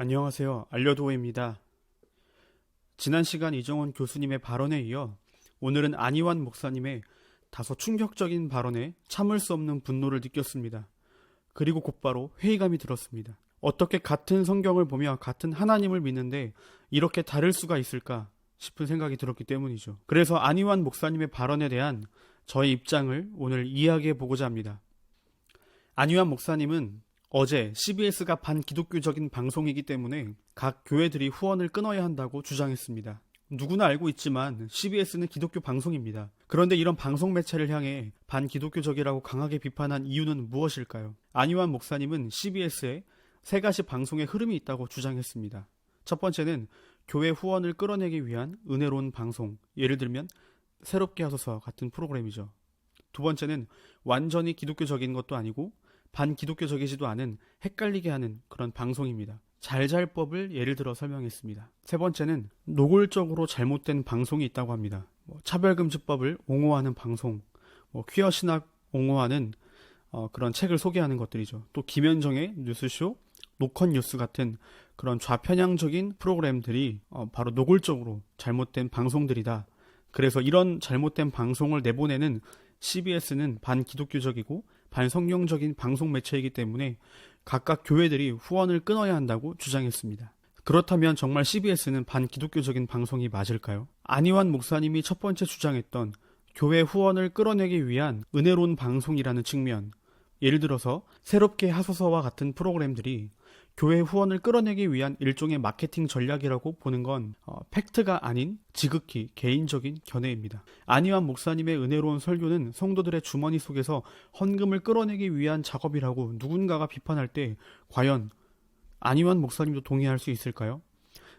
안녕하세요. 알려도어입니다. 지난 시간 이정원 교수님의 발언에 이어 오늘은 안희환 목사님의 다소 충격적인 발언에 참을 수 없는 분노를 느꼈습니다. 그리고 곧바로 회의감이 들었습니다. 어떻게 같은 성경을 보며 같은 하나님을 믿는데 이렇게 다를 수가 있을까 싶은 생각이 들었기 때문이죠. 그래서 안희환 목사님의 발언에 대한 저의 입장을 오늘 이야기해 보고자 합니다. 안희환 목사님은 어제 CBS가 반기독교적인 방송이기 때문에 각 교회들이 후원을 끊어야 한다고 주장했습니다. 누구나 알고 있지만 CBS는 기독교 방송입니다. 그런데 이런 방송 매체를 향해 반기독교적이라고 강하게 비판한 이유는 무엇일까요? 안희환 목사님은 CBS에 세 가지 방송의 흐름이 있다고 주장했습니다. 첫 번째는 교회 후원을 끌어내기 위한 은혜로운 방송, 예를 들면 새롭게 하소서 같은 프로그램이죠. 두 번째는 완전히 기독교적인 것도 아니고 반기독교적 이지도 않은 헷갈리게 하는 그런 방송입니다. 잘잘법을 예를 들어 설명했습니다. 세 번째는 노골적으로 잘못된 방송이 있다고 합니다. 뭐 차별금지법을 옹호하는 방송, 뭐 퀴어 신학 옹호하는 어, 그런 책을 소개하는 것들이죠. 또 김현정의 뉴스쇼, 노컷 뉴스 같은 그런 좌편향적인 프로그램들이 어, 바로 노골적으로 잘못된 방송들이다. 그래서 이런 잘못된 방송을 내보내는 CBS는 반기독교적이고 반성경적인 방송 매체이기 때문에 각각 교회들이 후원을 끊어야 한다고 주장했습니다. 그렇다면 정말 CBS는 반기독교적인 방송이 맞을까요? 안희환 목사님이 첫 번째 주장했던 교회 후원을 끌어내기 위한 은혜로운 방송이라는 측면, 예를 들어서 새롭게 하소서와 같은 프로그램들이 교회 후원을 끌어내기 위한 일종의 마케팅 전략이라고 보는 건 어, 팩트가 아닌 지극히 개인적인 견해입니다. 안희환 목사님의 은혜로운 설교는 성도들의 주머니 속에서 헌금을 끌어내기 위한 작업이라고 누군가가 비판할 때 과연 안희환 목사님도 동의할 수 있을까요?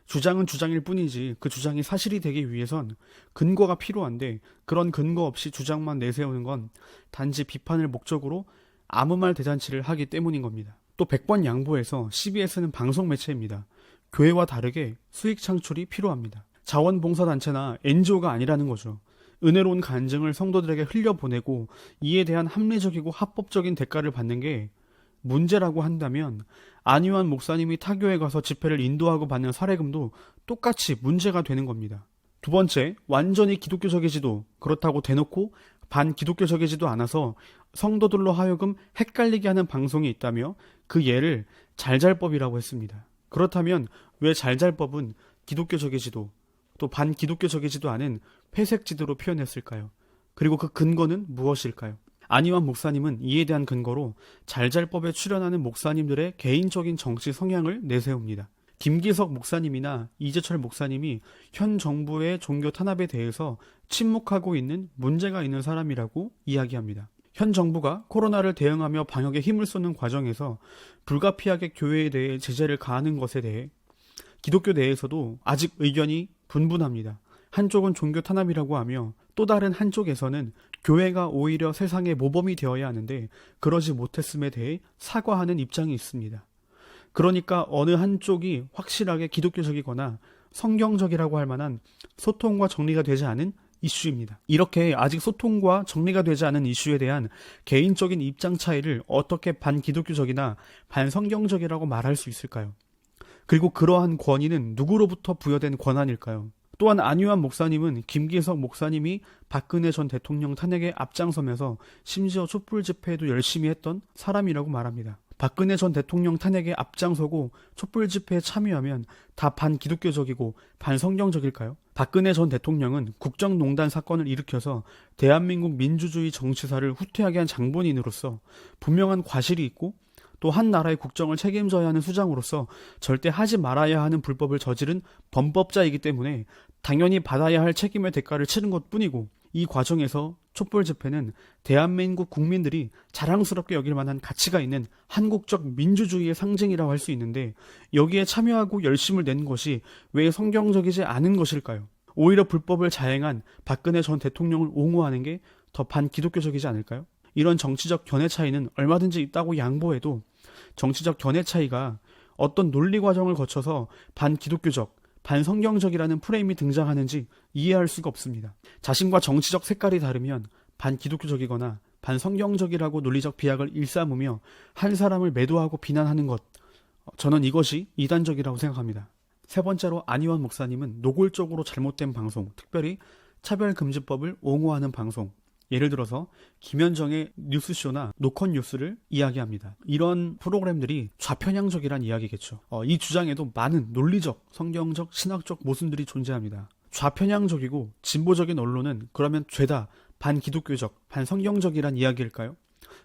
주장은 주장일 뿐이지 그 주장이 사실이 되기 위해선 근거가 필요한데 그런 근거 없이 주장만 내세우는 건 단지 비판을 목적으로 아무 말 대잔치를 하기 때문인 겁니다. 또 100번 양보해서 CBS는 방송 매체입니다. 교회와 다르게 수익 창출이 필요합니다. 자원봉사단체나 NGO가 아니라는 거죠. 은혜로운 간증을 성도들에게 흘려보내고 이에 대한 합리적이고 합법적인 대가를 받는 게 문제라고 한다면 안희환 목사님이 타교에 가서 집회를 인도하고 받는 사례금도 똑같이 문제가 되는 겁니다. 두 번째, 완전히 기독교적이지도 그렇다고 대놓고 반기독교적이지도 않아서 성도들로 하여금 헷갈리게 하는 방송이 있다며 그 예를 잘잘법이라고 했습니다. 그렇다면 왜 잘잘법은 기독교적이지도 또 반기독교적이지도 않은 회색지도로 표현했을까요? 그리고 그 근거는 무엇일까요? 안희환 목사님은 이에 대한 근거로 잘잘법에 출연하는 목사님들의 개인적인 정치 성향을 내세웁니다. 김기석 목사님이나 이재철 목사님이 현 정부의 종교 탄압에 대해서 침묵하고 있는 문제가 있는 사람이라고 이야기합니다. 현 정부가 코로나를 대응하며 방역에 힘을 쏟는 과정에서 불가피하게 교회에 대해 제재를 가하는 것에 대해 기독교 내에서도 아직 의견이 분분합니다. 한쪽은 종교 탄압이라고 하며 또 다른 한쪽에서는 교회가 오히려 세상의 모범이 되어야 하는데 그러지 못했음에 대해 사과하는 입장이 있습니다. 그러니까 어느 한쪽이 확실하게 기독교적이거나 성경적이라고 할 만한 소통과 정리가 되지 않은 이슈입니다. 이렇게 아직 소통과 정리가 되지 않은 이슈에 대한 개인적인 입장 차이를 어떻게 반기독교적이나 반성경적이라고 말할 수 있을까요? 그리고 그러한 권위는 누구로부터 부여된 권한일까요? 또한 안유한 목사님은 김기석 목사님이 박근혜 전 대통령 탄핵에 앞장서면서 심지어 촛불 집회에도 열심히 했던 사람이라고 말합니다. 박근혜 전 대통령 탄핵에 앞장서고 촛불 집회에 참여하면 다 반기독교적이고 반성경적일까요? 박근혜 전 대통령은 국정농단 사건을 일으켜서 대한민국 민주주의 정치사를 후퇴하게 한 장본인으로서 분명한 과실이 있고 또 한 나라의 국정을 책임져야 하는 수장으로서 절대 하지 말아야 하는 불법을 저지른 범법자이기 때문에 당연히 받아야 할 책임의 대가를 치른 것 뿐이고 이 과정에서 촛불 집회는 대한민국 국민들이 자랑스럽게 여길 만한 가치가 있는 한국적 민주주의의 상징이라고 할 수 있는데 여기에 참여하고 열심을 낸 것이 왜 성경적이지 않은 것일까요? 오히려 불법을 자행한 박근혜 전 대통령을 옹호하는 게 더 반기독교적이지 않을까요? 이런 정치적 견해 차이는 얼마든지 있다고 양보해도 정치적 견해 차이가 어떤 논리 과정을 거쳐서 반기독교적, 반성경적이라는 프레임이 등장하는지 이해할 수가 없습니다. 자신과 정치적 색깔이 다르면 반기독교적이거나 반성경적이라고 논리적 비약을 일삼으며 한 사람을 매도하고 비난하는 것 저는 이것이 이단적이라고 생각합니다. 세 번째로 안희원 목사님은 노골적으로 잘못된 방송, 특별히 차별금지법을 옹호하는 방송, 예를 들어서 김현정의 뉴스쇼나 노컷 뉴스를 이야기합니다. 이런 프로그램들이 좌편향적이란 이야기겠죠. 어, 이 주장에도 많은 논리적, 성경적, 신학적 모순들이 존재합니다. 좌편향적이고 진보적인 언론은 그러면 죄다 반기독교적, 반성경적이란 이야기일까요?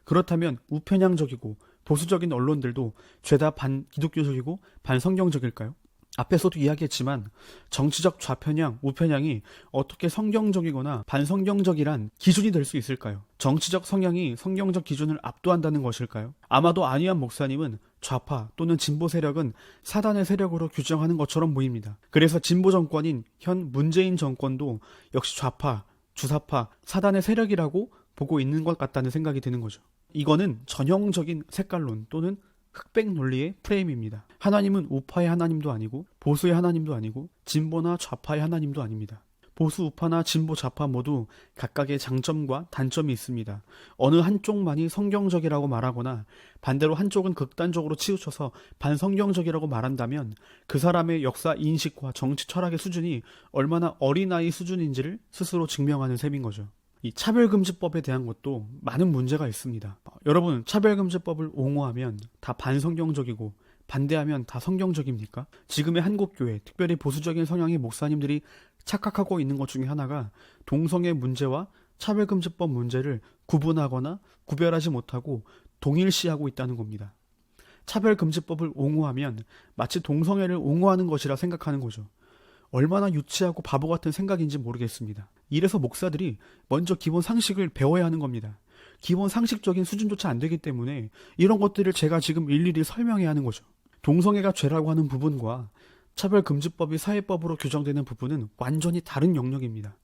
그렇다면 우편향적이고 보수적인 언론들도 죄다 반기독교적이고 반성경적일까요? 앞에서도 이야기했지만 정치적 좌편향, 우편향이 어떻게 성경적이거나 반성경적이란 기준이 될 수 있을까요? 정치적 성향이 성경적 기준을 압도한다는 것일까요? 아마도 안희한 목사님은 좌파 또는 진보 세력은 사단의 세력으로 규정하는 것처럼 보입니다. 그래서 진보 정권인 현 문재인 정권도 역시 좌파, 주사파, 사단의 세력이라고 보고 있는 것 같다는 생각이 드는 거죠. 이거는 전형적인 색깔론 또는 흑백 논리의 프레임입니다. 하나님은 우파의 하나님도 아니고 보수의 하나님도 아니고 진보나 좌파의 하나님도 아닙니다. 보수 우파나 진보 좌파 모두 각각의 장점과 단점이 있습니다. 어느 한쪽만이 성경적이라고 말하거나 반대로 한쪽은 극단적으로 치우쳐서 반성경적이라고 말한다면 그 사람의 역사 인식과 정치 철학의 수준이 얼마나 어린아이 수준인지를 스스로 증명하는 셈인 거죠. 이 차별금지법에 대한 것도 많은 문제가 있습니다. 어, 여러분, 차별금지법을 옹호하면 다 반성경적이고 반대하면 다 성경적입니까? 지금의 한국교회, 특별히 보수적인 성향의 목사님들이 착각하고 있는 것 중에 하나가 동성애 문제와 차별금지법 문제를 구분하거나 구별하지 못하고 동일시하고 있다는 겁니다. 차별금지법을 옹호하면 마치 동성애를 옹호하는 것이라 생각하는 거죠. 얼마나 유치하고 바보 같은 생각인지 모르겠습니다. 이래서 목사들이 먼저 기본 상식을 배워야 하는 겁니다. 기본 상식적인 수준조차 안 되기 때문에 이런 것들을 제가 지금 일일이 설명해야 하는 거죠. 동성애가 죄라고 하는 부분과 차별금지법이 사회법으로 규정되는 부분은 완전히 다른 영역입니다.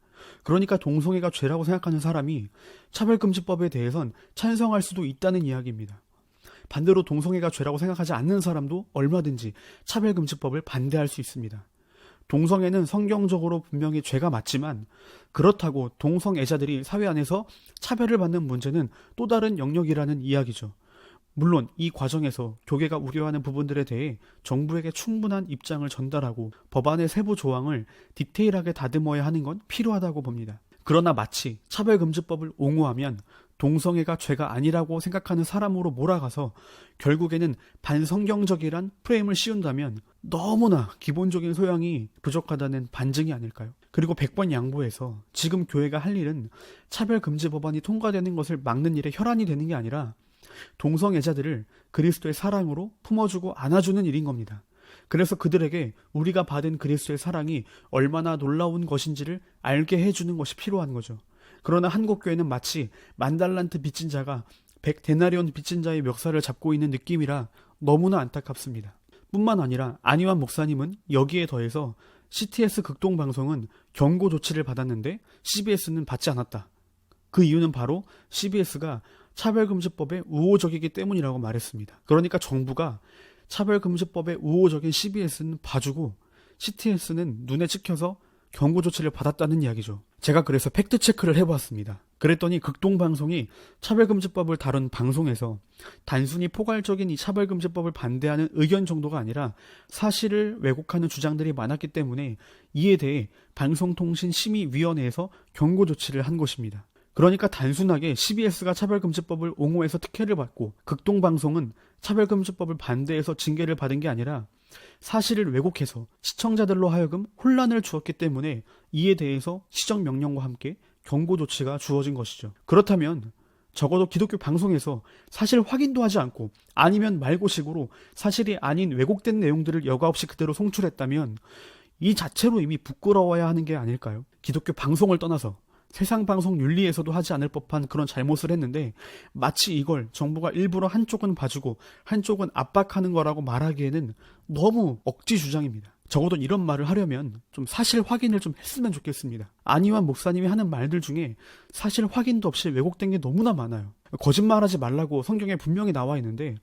그러니까 동성애가 죄라고 생각하는 사람이 차별금지법에 대해선 찬성할 수도 있다는 이야기입니다. 반대로 동성애가 죄라고 생각하지 않는 사람도 얼마든지 차별금지법을 반대할 수 있습니다. 동성애는 성경적으로 분명히 죄가 맞지만 그렇다고 동성애자들이 사회 안에서 차별을 받는 문제는 또 다른 영역이라는 이야기죠. 물론 이 과정에서 교계가 우려하는 부분들에 대해 정부에게 충분한 입장을 전달하고 법안의 세부 조항을 디테일하게 다듬어야 하는 건 필요하다고 봅니다. 그러나 마치 차별금지법을 옹호하면 동성애가 죄가 아니라고 생각하는 사람으로 몰아가서 결국에는 반성경적이란 프레임을 씌운다면 너무나 기본적인 소양이 부족하다는 반증이 아닐까요? 그리고 100번 양보해서 지금 교회가 할 일은 차별금지 법안이 통과되는 것을 막는 일에 혈안이 되는 게 아니라 동성애자들을 그리스도의 사랑으로 품어주고 안아주는 일인 겁니다. 그래서 그들에게 우리가 받은 그리스도의 사랑이 얼마나 놀라운 것인지를 알게 해주는 것이 필요한 거죠. 그러나 한국 교회는 마치 만달란트 빚진 자가 백 데나리온 빚진 자의 멱살을 잡고 있는 느낌이라 너무나 안타깝습니다. 뿐만 아니라 안희환 목사님은 여기에 더해서 CTS 극동 방송은 경고 조치를 받았는데 CBS는 받지 않았다. 그 이유는 바로 CBS가 차별금지법에 우호적이기 때문이라고 말했습니다. 그러니까 정부가 차별금지법에 우호적인 CBS는 봐주고 CTS는 눈에 찍혀서 경고 조치를 받았다는 이야기죠. 제가 그래서 팩트 체크를 해보았습니다. 그랬더니 극동방송이 차별금지법을 다룬 방송에서 단순히 포괄적인 이 차별금지법을 반대하는 의견 정도가 아니라 사실을 왜곡하는 주장들이 많았기 때문에 이에 대해 방송통신심의위원회에서 경고 조치를 한 것입니다. 그러니까 단순하게 CBS가 차별금지법을 옹호해서 특혜를 받고 극동방송은 차별금지법을 반대해서 징계를 받은 게 아니라 사실을 왜곡해서 시청자들로 하여금 혼란을 주었기 때문에 이에 대해서 시정 명령과 함께 경고 조치가 주어진 것이죠. 그렇다면 적어도 기독교 방송에서 사실 확인도 하지 않고 아니면 말고식으로 사실이 아닌 왜곡된 내용들을 여과 없이 그대로 송출했다면 이 자체로 이미 부끄러워야 하는 게 아닐까요? 기독교 방송을 떠나서 세상 방송 윤리에서도 하지 않을 법한 그런 잘못을 했는데 마치 이걸 정부가 일부러 한쪽은 봐주고 한쪽은 압박하는 거라고 말하기에는 너무 억지 주장입니다. 적어도 이런 말을 하려면 좀 사실 확인을 좀 했으면 좋겠습니다. 안희환 목사님이 하는 말들 중에 사실 확인도 없이 왜곡된 게 너무나 많아요. 거짓말하지 말라고 성경에 분명히 나와 있는데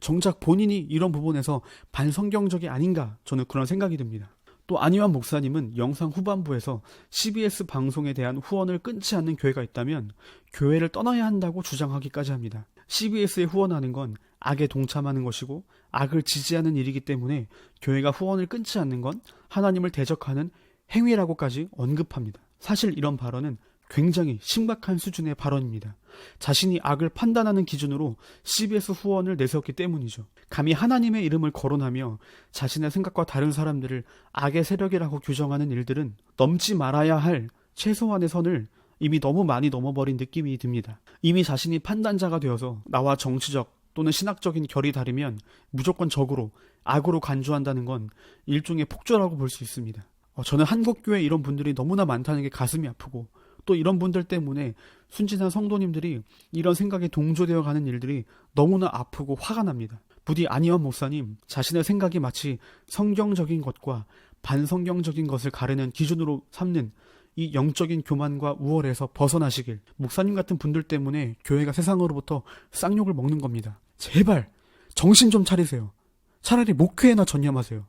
정작 본인이 이런 부분에서 반성경적이 아닌가 저는 그런 생각이 듭니다. 또 안희환 목사님은 영상 후반부에서 CBS 방송에 대한 후원을 끊지 않는 교회가 있다면 교회를 떠나야 한다고 주장하기까지 합니다. CBS에 후원하는 건 악에 동참하는 것이고 악을 지지하는 일이기 때문에 교회가 후원을 끊지 않는 건 하나님을 대적하는 행위라고까지 언급합니다. 사실 이런 발언은 굉장히 심각한 수준의 발언입니다. 자신이 악을 판단하는 기준으로 CBS 후원을 내세웠기 때문이죠. 감히 하나님의 이름을 거론하며 자신의 생각과 다른 사람들을 악의 세력이라고 규정하는 일들은 넘지 말아야 할 최소한의 선을 이미 너무 많이 넘어버린 느낌이 듭니다. 이미 자신이 판단자가 되어서 나와 정치적 또는 신학적인 결이 다르면 무조건 적으로 악으로 간주한다는 건 일종의 폭조라고 볼 수 있습니다. 어, 저는 한국교회 이런 분들이 너무나 많다는 게 가슴이 아프고 또 이런 분들 때문에 순진한 성도님들이 이런 생각에 동조되어 가는 일들이 너무나 아프고 화가 납니다. 부디 안희원 목사님 자신의 생각이 마치 성경적인 것과 반성경적인 것을 가르는 기준으로 삼는 이 영적인 교만과 우월에서 벗어나시길 목사님 같은 분들 때문에 교회가 세상으로부터 쌍욕을 먹는 겁니다. 제발 정신 좀 차리세요. 차라리 목회에나 전념하세요.